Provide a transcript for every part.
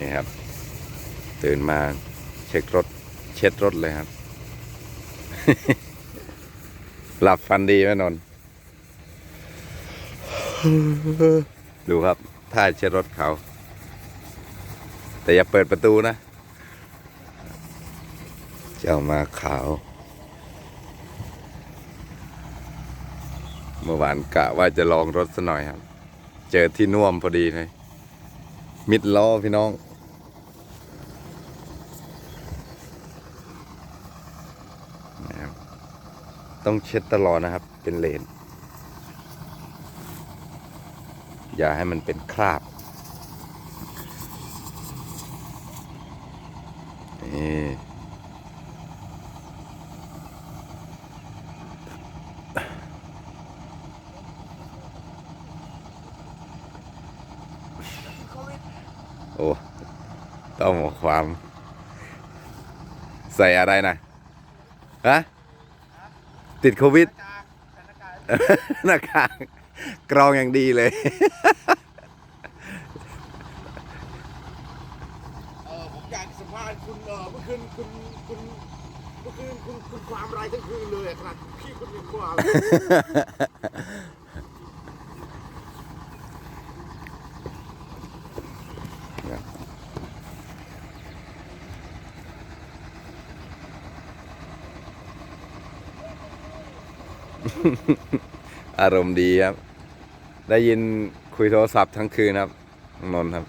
นี่ครับ ตื่นมาเช็ครถ เช็ดรถเลยครับ หลับฟันดีไหมนนดูครับท่าเช็ดรถเขา แต่อย่าเปิดประตูนะ เจ้ามาขาว เมื่อวานกะว่าจะลองรถซะหน่อยครับ เจอที่น่วมพอดีเลย มิดล้อพี่น้อง นะครับ ต้องเช็ดตลอดนะครับ เป็นเลน อย่าให้มันเป็นคราบ นี่โอ้ ต้องบอกความ ใส่อะไรนะ ฮะ ติดโควิดหน้ากากกรองอย่างดีเลยเออผมอยากสัมภาษณ์คุณเออเมื่อคืนคุณคุณเมื่อคืนคุณคุณความไรทั้งคืนเลยขนาดพี่คุณยังความ อารมณ์ดีครับ ได้ยินคุยโทรศัพท์ทั้งคืนครับน้องนนท์ครับ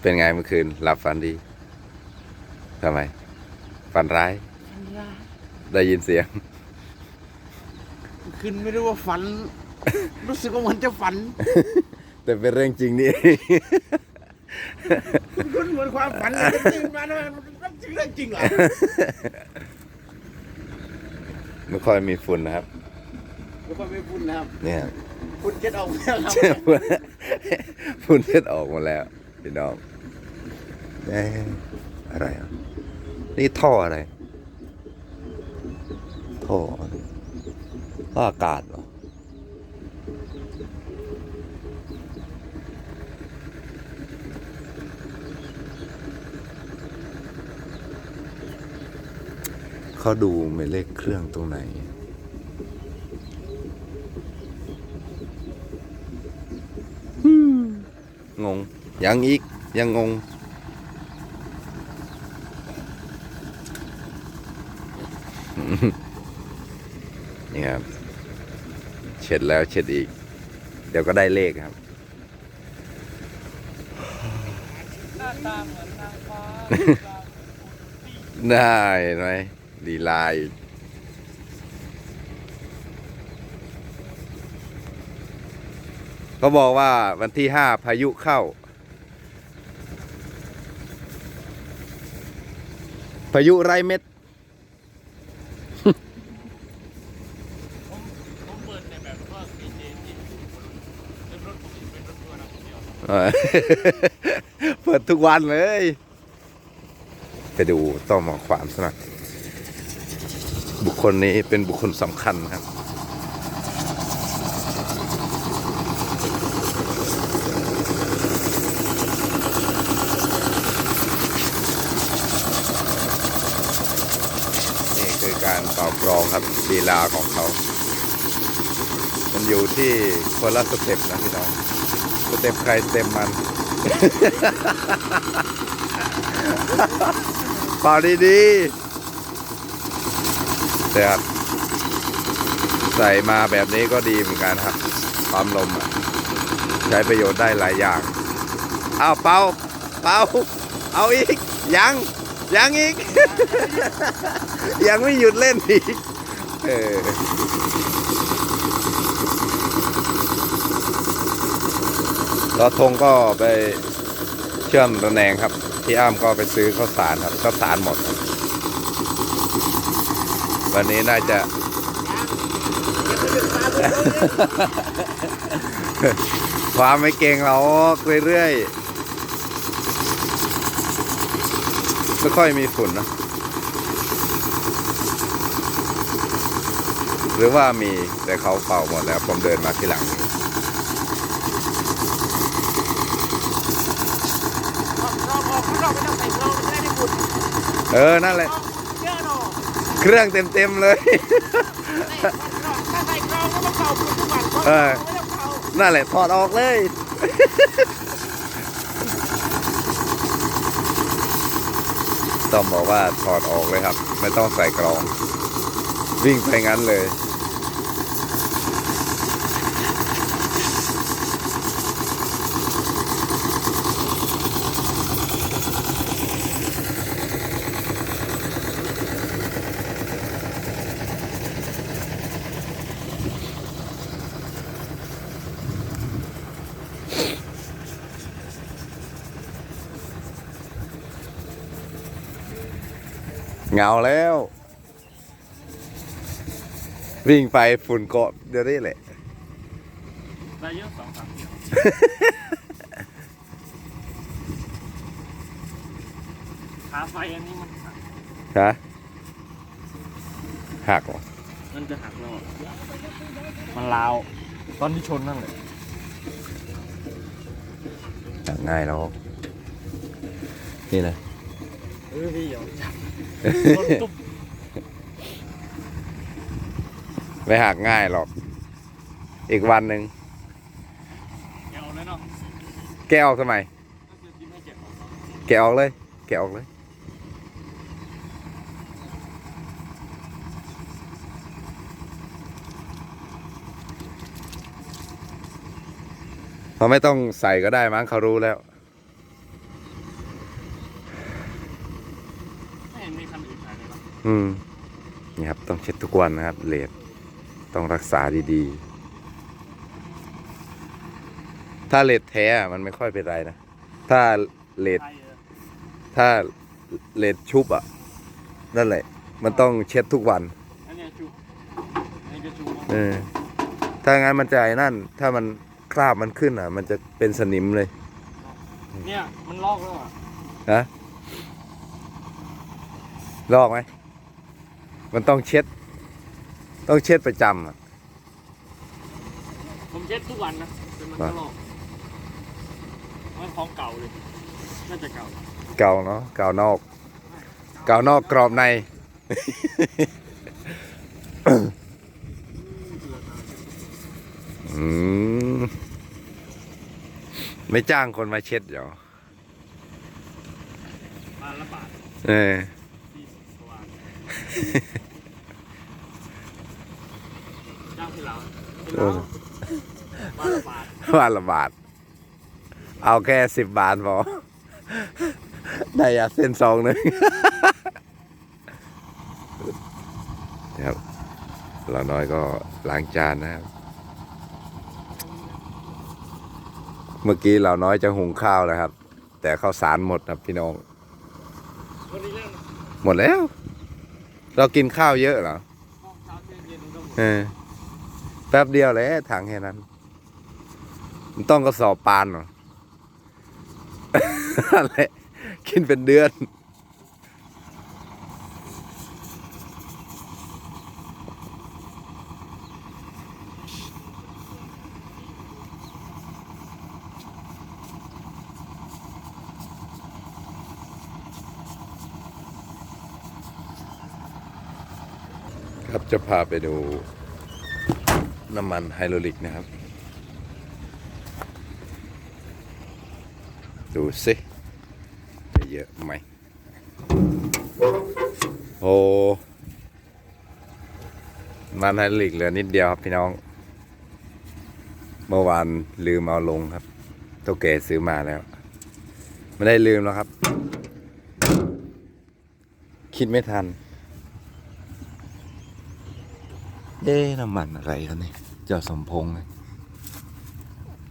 เป็นไงเมื่อคืน หลับฝันดีทำไม ฝันร้าย ได้ยินเสียงคืนไม่รู้ว่าฝัน รู้สึกว่าเหมันจะฝัน แต่เป็นเรื่องจริงนี่คุณ เหมือนความฝันเลยตื่นมาแล้วมันมันเรื่องจริงเหรอไม่ค่อยมีฝุ่นนะครับไม่ค่อยไม่พูดนะครับ เนี่ยคุณเช็ดออกแล้วครับฝุ่นเช็ดออกหมดแล้วพี่น้องเอ๊ะอะไรอะนี่ท่ออะไรท่ออะไรท่ออากาศเหรอ เขาดูหมายเลขเครื่องตรงไหน งง ยังอีก ยังงง นี่ครับ เช็ดแล้วเช็ดอีก เดี๋ยวก็ได้เลขครับหน้าตาเหมือนนางฟ้าได้ไหม ดีไลน์เขาบอกว่าวันที่ห้าพายุเข้า พายุไรเม็ดเปิดใช่เปิดทุกวันเลย ไปดูต้องมองความสนัก บุคคลนี้เป็นบุคคลสำคัญครับ นี่คือการเป่ากรองครับลีลาของเขา มันอยู่ที่คนละสเต็ปนะพี่น้องสเต็ปใครสเต็ปมันเป่าดีๆ แต่ครับใส่มาแบบนี้ก็ดีเหมือนกันครับปั๊มลมใช้ประโยชน์ได้หลายอย่างเอาเป่าเป่าเอาอีก ยัง ยังอีก ยังไม่หยุดเล่นอีกเออรถธงก็ไปเชื่อมระแนงครับพี่อ้ามก็ไปซื้อข้าวสารครับข้าวสารหมดครับ วันนี้น่าจะ ความไม่เก่งเราเรื่อยๆไม่ค่อยมีฝุ่นนะ หรือว่ามีแต่เขาเป่าหมดแล้วผมเดินมาทีหลังนอกไม่ต้เออ นั่นแหละ เครื่องเต็มๆเลยถ้าใส่กรองก็มาเป่าทุกวันเออ ไม่ต้องเป่านั่นแหละถอดออกเลย ต้องบอกว่าถอดออกเลยครับ ไม่ต้องใส่กรอง วิ่งไปงั้นเลย เหงาแล้ว วิ่งไปฝุ่นเกาะเดี๋ยวนี้แหละได้เยอะสองสามเที่ยวขาไฟอันนี้มันหักฮะหักเหรอมันจะหักแล้วอะมันลาวตอนที่ชนนั่นแหละหักง่ายแล้วนี่นะ เออพี่เดี๋ยวจับรถตุ๊บไม่หักง่ายหรอก อีกวันหนึ่งแกเอาเลยเนาะแกะออกทำไมก็คือยิ้มให้เจ็บออกเนาะแกะออกเลย แกะออกเลยเขาไม่ต้องใส่ก็ได้มั้งเขารู้แล้ว ไม่เห็นมีคันอื่นขายเลยหร ออืมนี่ครับต้องเช็ดทุกวันนะครับเลดต้องรักษาดีๆ ถ้าเลดแท้อะมันไม่ค่อยเป็นไรนะ ถ้าเลดใช่เออถ้าเลดชุบอะ นั่นแหละ มันต้องเช็ดทุกวันอันเนี้ยจูอันนี้ก็จูเออถ้างั้นมันจะไอ้นั่น ถ้ามันคราบมันขึ้นอะ มันจะเป็นสนิมเลย เนี่ย มันลอกแล้วอะฮะลอกไหม มันต้องเช็ด ต้องเช็ดประจำอะผมเช็ดทุกวันนะแต่มันก็ลอกมันของเก่าเลยน่าจะเก่าเก่าเนาะเก่านอก เก่านอกกรอบใน อืมไม่จ้างคนมาเช็ดเหรอ มาละบาทเออที่สว่าง จ้างที่เราที่เอเราอมาละบาทวันละบาท เอาแค่สิบบาทพอ ได้ยาเส้นซองหนึ่งนะครับเราน้อยก็ล้างจานนะครับ เมื่อกี้เราน้อยจะหุงข้าวนะครับ แต่ข้าวสารหมดครับพี่น้อง หมดแล้ว เรากินข้าวเยอะเหรอเออแป๊บเดียวเลยถังแค่นั้นมันต้องกระสอบปานเหรออะไรกินเป็นเดือน ครับจะพาไปดูน้ำมันไฮโดรลิกนะครับ ดูสิจะเยอะไหม โอ้น้ำมันไฮโดรลิกเหลือนิดเดียวครับพี่น้อง เมื่อวานลืมเอาลงครับตัวแก่ซื้อมาแล้ว ไม่ได้ลืมแล้วครับ คิดไม่ทัน เอ๊ะน้ำมันอะไรครับนี่เจ้าสมพงษ์เนี่ย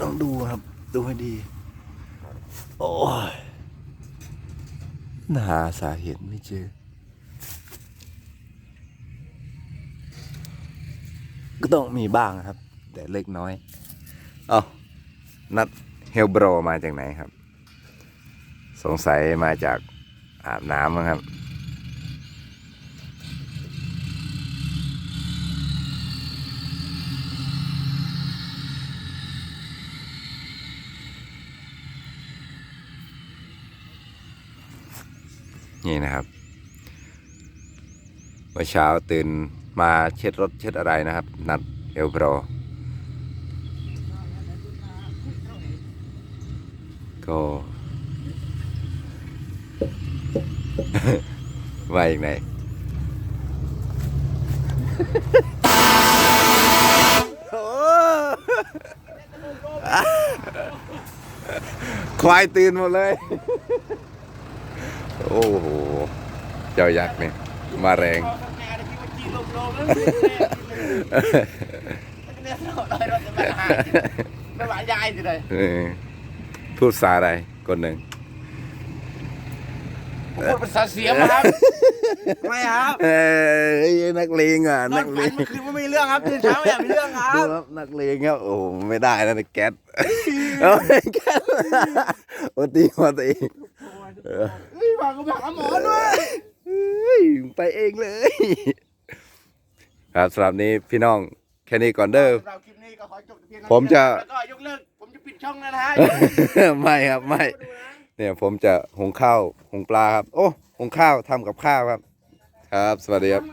ต้องดูครับ ดูให้ดี โอ้ยหาสาเหตุไม่เจอ ก็ต้องมีบ้างครับ แต่เล็กน้อยเอ้านัดเฮลโบรมาจากไหนครับ สงสัยมาจากอาบน้ำมั้งครับ นี่นะครับเมื่อเช้าตื่นมาเช็ดรถเช็ดอะไรนะครับ นัดเอลโปรก็ว่าอย่างไรควายตื่นหมดเลย โอ้โห เจ้ายักษ์เนี่ยมาแรงพอทำงานที่มันจีนลมๆแล้วเนี่ยเราจะมาหาไม่หวานยายสิเลยเออพูดภาษาอะไรคนหนึ่งพูดภาษาเสียมาครับไม่ครับเอ้ยนักเลงอะนอนันกฝัเลนงเมื่อคืนไม่มีเรื่องครับตื่นเช้าไม่อยากมีเรื่องครัดูบครับนักเลงครับโอ้โหไม่ได้นะแก๊สเอาแก๊สโอ้ตีมาตัวเองเออเฮ้ย ฝากกูฝากหมอด้วยเฮ้ยไปเองเลย ครับสำหรับนี้พี่น้องแค่นี้ก่อนเด้อเราคลิปนี้ก็ขอจบแต่เพียงเท่านี้ผมจะ แล้วก็ยกเลิกผมจะปิดช่องแล้วนะฮะไม่ครับไม่ ดูนะ เนี่ยผมจะหุงข้าวหุงปลาครับ โอ้หุงข้าวทำกับข้าวครับ ครับ สวัสดีครับ